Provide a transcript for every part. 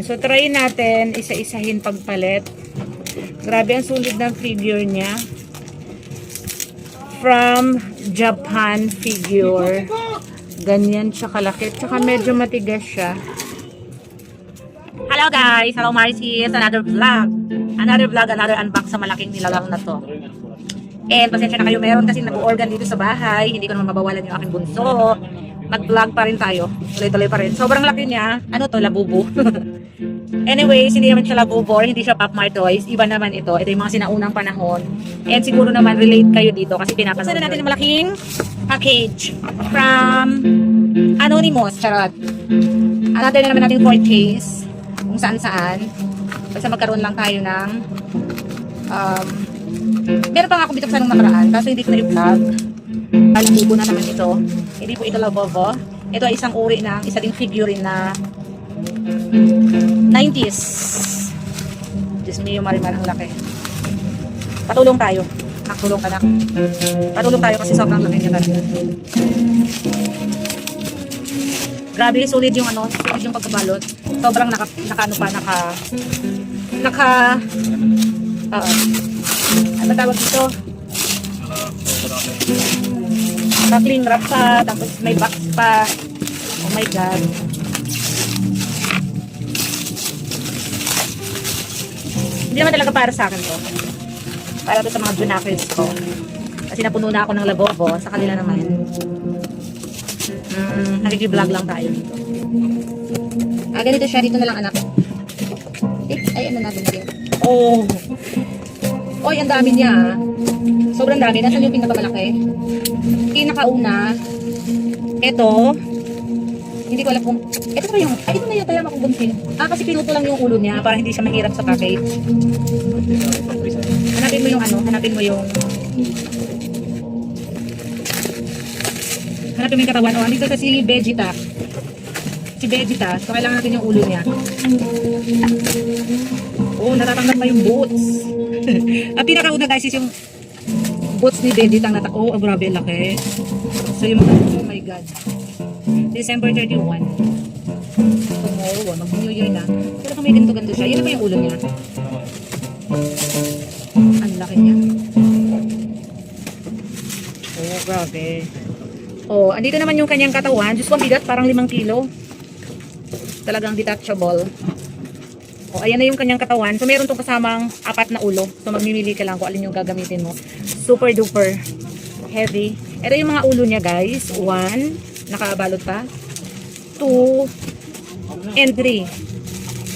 natin. So, try natin isa-isahin pagpalit. Grabe ang sulit ng figure niya. From Japan figure. Ganyan siya kalaki. Tsaka medyo matigas siya. Hello guys! Hello Marcy! Another vlog. Another vlog, another unbox sa malaking nilalang na to. And pasensya na kayo, meron kasi nag-organ dito sa bahay. Hindi ko naman mabawalan yung aking bunso. Mag-vlog pa rin tayo. Tuloy-tuloy pa rin. Sobrang laki niya. Ano to? Labubo. Anyways, hindi naman siya labubo or hindi siya Pop Mart Toys. Iba naman ito. Ito yung mga sinaunang panahon. And siguro naman relate kayo dito kasi pinapanood. natin yung malaking package from Anonymous. Charot. Another na naman natin fourth case. Kung saan-saan. Basta magkaroon lang tayo ng um, meron pa nga ako bitok sa nung nakaraan kaso hindi ko na i-vlog Labubo na naman ito. Hindi po ito labobo ito ay isang uri ng isa ding figurine na 90s Diyos me yung marimar ang laki. Patulong tayo. Nakatulong ka na. Patulong tayo kasi sobrang laki niya talaga. Grabe solid yung ano solid yung pagkabalot sobrang naka, naka ano pa naka naka uh, ano tawag dito? Crackling wrap pa, tapos may box pa. Oh my God. Hindi naman talaga para sa akin to. Para to sa mga junakers ko. Kasi napuno na ako ng labobo. Sa kanila naman. Mm, nakiki-vlog lang tayo dito. Ah, ganito siya. Dito na lang anak. Eh, ay, ano natin dito? Oh! Oy, ang dami niya. ah. Sobrang dami. Nasaan yung pinakamalaki? Pinakauna. Ito. Hindi ko alam kung... Ito ba yung... Ay, ito na yung kaya makubunsin. Ah, kasi pinuto lang yung ulo niya para hindi siya mahirap sa package. Hanapin mo yung ano. Hanapin mo yung... Hanapin mo yung katawan. O, andito sa si Vegeta. Si Vegeta. So, kailangan natin yung ulo niya. Oh, natatanggap pa yung boots. ang pinakauna guys is yung boots ni Bendit ang nata... Oh, oh, grabe, laki. So yung mga... Oh my God. December 31. Tomorrow, mag-New Year na. Pero kung may ganito-ganito siya, yun na ba yung ulo niya? Ang laki niya. Oh, grabe. Oh, andito naman yung kanyang katawan. Diyos ko, bigat, parang limang kilo. Talagang detachable. O, ayan na yung kanyang katawan. So, meron tong kasamang apat na ulo. So, magmimili ka lang kung alin yung gagamitin mo. Super duper heavy. Ito yung mga ulo niya, guys. One, nakabalot pa. Two, and three.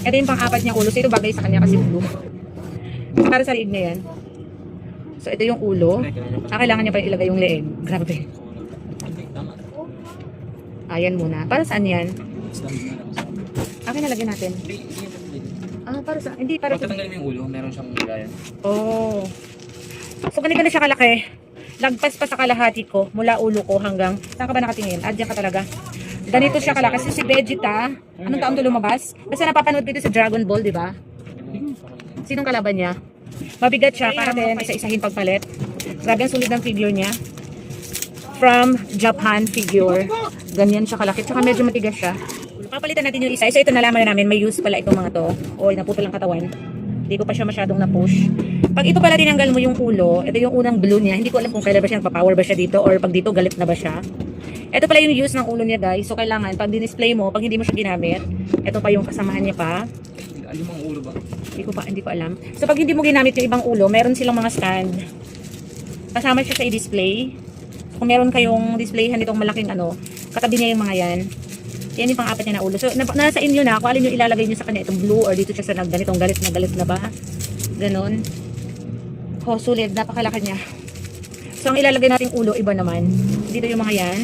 Ito yung pang-apat niya ulo. So, ito bagay sa kanya kasi blue. Para sa liig niya yan. So, ito yung ulo. Ah, kailangan niya pa ilagay yung leeg. Grabe. Ayan muna. Para saan yan? Akin nalagyan natin. Ah, para sa... Hindi, para Pag tatanggalin mo yung ulo, meron siyang gaya. Oh. So, ganito na siya kalaki. Lagpas pa sa kalahati ko, mula ulo ko hanggang... Saan ka ba nakatingin? Adyan ka talaga. Ganito siya kalaki. Kasi si Vegeta, anong taon to lumabas? Kasi napapanood ko ito sa Dragon Ball, di ba? Sinong kalaban niya? Mabigat siya para din isa-isahin pagpalit. Grabe ang sulit ng figure niya. From Japan figure. Ganyan siya kalaki. Tsaka medyo matigas siya. Papalitan natin yung isa. So ito nalaman na namin, may use pala itong mga to. O naputol ang katawan. Hindi ko pa siya masyadong na-push. Pag ito pala tinanggal mo yung ulo, ito yung unang blue niya. Hindi ko alam kung kailan ba siya nagpa-power ba siya dito or pag dito galit na ba siya. Ito pala yung use ng ulo niya guys. So kailangan pag di-display mo, pag hindi mo siya ginamit, ito pa yung kasamahan niya pa. Yung mga ulo ba? Hindi ko pa, hindi ko alam. So pag hindi mo ginamit yung ibang ulo, meron silang mga stand. Kasama siya sa i-display. Kung meron kayong displayhan nitong malaking ano, katabi niya yung mga yan. Yan yung pang-apat niya na ulo. So, na, nasa inyo na kung alin yung ilalagay niyo sa kanya. Itong blue or dito siya sa ganitong galit na galit na ba. Ganon. Oh, sulit. Napakalaki niya. So, ang ilalagay nating ulo, iba naman. Dito yung mga yan.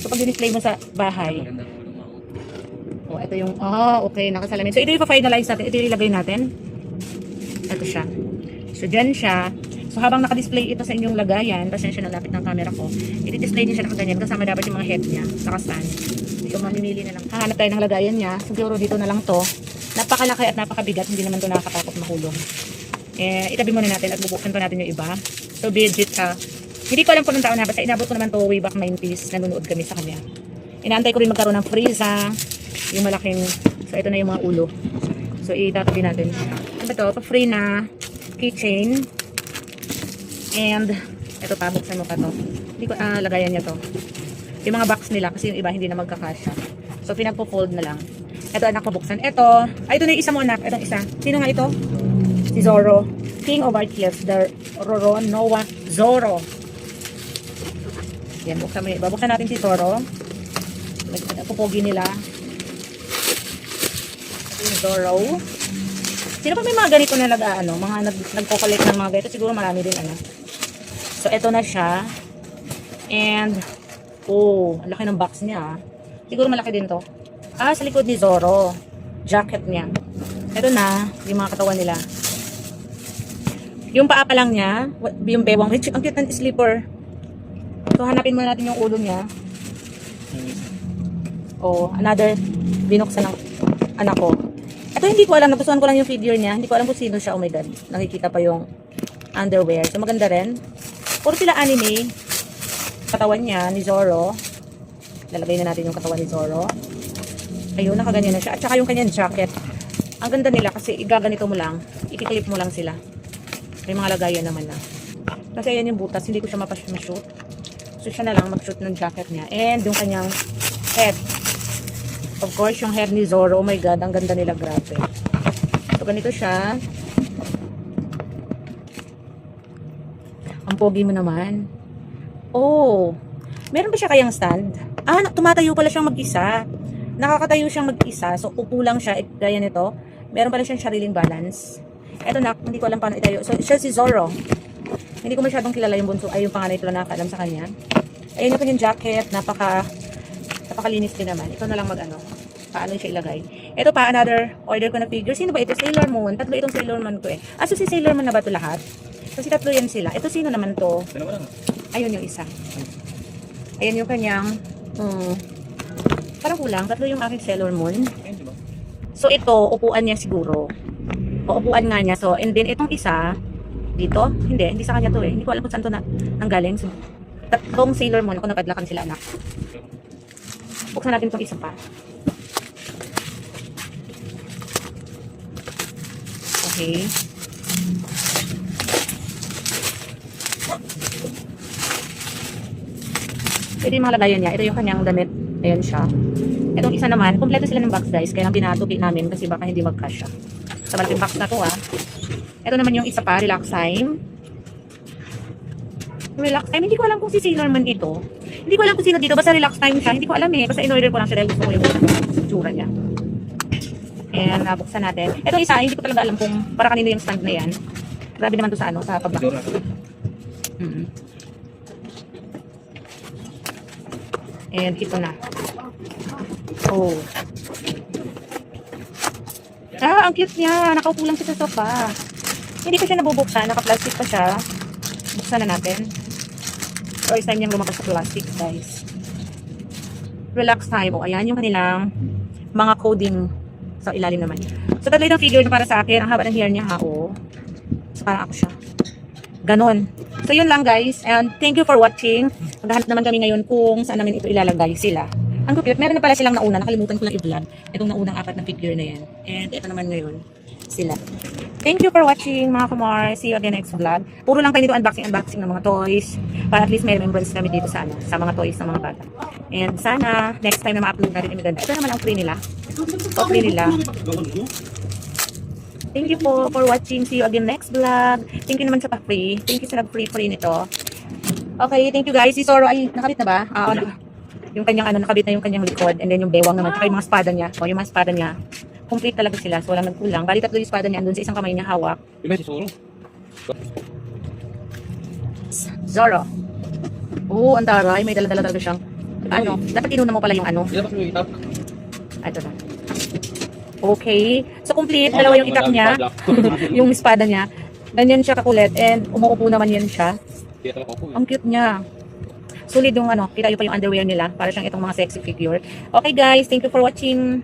So, pag display mo sa bahay. Oh, ito yung, ah, okay, nakasalamin. So, ito yung pa-finalize natin. Ito yung ilagay natin. Ito siya. So, dyan siya. So, habang naka-display ito sa inyong lagayan, pasensya na lapit ng camera ko, i-display niyo siya nakaganyan. Kasama dapat yung mga head niya, nakastand. So, mamimili na lang. Hahanap tayo ng lagayan niya. Siguro dito na lang to. Napakalaki at napakabigat. Hindi naman to nakakatakot mahulog. Eh, itabi muna natin at bubuksan pa natin yung iba. So, Bridget, ha. Hindi ko alam kung anong taon na. Basta inabot ko naman to way back 90s. Nanonood kami sa kanya. Inaantay ko rin magkaroon ng Frieza. Yung malaking So, ito na yung mga ulo. So, itatabi natin. Ano to? Pa free na keychain. And, ito pa, buksan mo pa to. Hindi ko, ah, lagayan niya to. Yung mga box nila, kasi yung iba hindi na magkakasya. So, pinagpo-fold na lang. Ito, anak ko buksan. Ito, ay, ito na yung isa mo, anak. Ito isa. Sino nga ito? Si Zoro. King of Arceus, the Roro Noah Zoro. Yan, buksan mo yun. Babuksan natin si Zoro. Pupogi nila. Ito yung Zoro. Sino pa may mga ganito na nag, ano, mga nag, nagko-collect ng mga ganito? Siguro marami din, ano. So, ito na siya. And, oh, ang laki ng box niya, ah. Siguro malaki din to. Ah, sa likod ni Zoro. Jacket niya. Ito na, yung mga katawan nila. Yung paa pa lang niya, yung bewang, ang cute ng slipper. So, hanapin muna natin yung ulo niya. Oh, another binuksan ng anak ko. Ito hindi ko alam, nagustuhan ko lang yung figure niya. Hindi ko alam kung sino siya, oh my god. Nakikita pa yung underwear. So, maganda rin. Puro sila anime. Katawan niya, ni Zoro. Lalagay na natin yung katawan ni Zoro. Ayun, nakaganyan na siya. At saka yung kanyang jacket. Ang ganda nila kasi igaganito mo lang. Ikiklip mo lang sila. May mga lagayan naman na. Kasi ayan yung butas, hindi ko siya mapashoot. So siya na lang mag-shoot ng jacket niya. And yung kanyang head. Of course, yung hair ni Zoro, oh my god, ang ganda nila, grabe. So ganito siya. Ang pogi mo naman. Oh, meron ba siya kayang stand? Ah, tumatayo pala siyang mag-isa. Nakakatayo siyang mag-isa. So, upo lang siya. eh, Gaya nito. Meron pala siyang sariling balance. Eto na, hindi ko alam paano itayo. So, siya si Zoro. Hindi ko masyadong kilala yung bunso. Ay, yung panganay lang nakakaalam sa kanya. Ayun yung kanyang jacket. Napaka, napakalinis din naman. Ito na lang mag-ano. Paano siya ilagay. Ito pa, another order ko na figure. Sino ba ito? Sailor Moon. Tatlo itong Sailor Moon ko eh. Ah, so si Sailor Moon na ba ito lahat? Kasi tatlo yan sila. Ito sino naman to? Dalawa lang. Ayun yung isa. Ayun yung kanyang, hmm, parang kulang. Tatlo yung aking Sailor Moon. So ito, upuan niya siguro. O upuan nga niya. So, and then itong isa, dito, hindi, hindi sa kanya to eh. Hindi ko alam kung saan to na, nanggaling. So, tatlong Sailor Moon, ako napadlakan sila anak. Buksan natin itong isa pa. Okay. Ito yung mga lagayan niya. Ito yung kanyang damit. Ayan siya. Itong isa naman, kompleto sila ng box guys. Kaya lang pinatupi namin kasi baka hindi magkasya. Sa malaking box na to ah. Ito naman yung isa pa, relax time. Relax time. Hindi ko alam kung si Sailor Man ito. Hindi ko alam kung sino dito. Basta relax time siya. Hindi ko alam eh. Basta in-order ko lang siya dahil gusto ko yung tsura niya. And nabuksan natin. Itong isa, hindi ko talaga alam kung para kanino yung stand na yan. Grabe naman to sa ano, sa. Dora. Mm. And ito na. Oh. Ah, ang cute niya. Nakaupo lang siya sa sofa. Hindi ko siya nabubuksan. Naka-plastic pa siya. Buksan na natin. First time niyang lumakas sa plastic, guys. Relax time. O, ayan yung kanilang mga coding sa ilalim naman. So, tatlo itong figure na para sa akin. Ang haba ng hair niya, ha? Oo. So, parang ako siya. Ganon. So, yun lang guys. And thank you for watching. Maghahanap naman kami ngayon kung saan namin ito ilalagay sila. Ang cute. Meron na pala silang nauna. Nakalimutan ko lang i-vlog. Itong naunang apat na figure na yan. And ito naman ngayon sila. Thank you for watching mga kumar. See you again next vlog. Puro lang tayo dito unboxing-unboxing ng mga toys. Para at least may remembrance kami dito sa, ano, sa mga toys ng mga bata. And sana next time na ma-upload natin yung maganda. Ito naman ang free nila. O free nila. Thank you po for watching. See you again next vlog. Thank you naman sa pa-free. Thank you sa nag-free-free nito. Okay, thank you guys. Si Zoro ay nakabit na ba? Oo, na. Yung kanyang ano, nakabit na yung kanyang likod. And then yung bewang naman. Tsaka yung mga espada niya. O, yung mga espada niya. Complete talaga sila. So, walang nagkulang. Bali, tatlo yung espada niya. Andun sa isang kamay niya hawak. Iba si Soro. Zoro. Oo, ang taray. May dala-dala talaga siyang ano. Dapat inuna mo pala yung ano. Ilabas mo yung itap. Ah, Ito na. Okay. So, complete. Dalawa yung itak niya. yung espada niya. Ganyan siya kakulit. And umuupo naman yan siya. Eh. Ang cute niya. Solid yung ano, kita nyo pa yung underwear nila. Para siyang itong mga sexy figure. Okay guys, thank you for watching.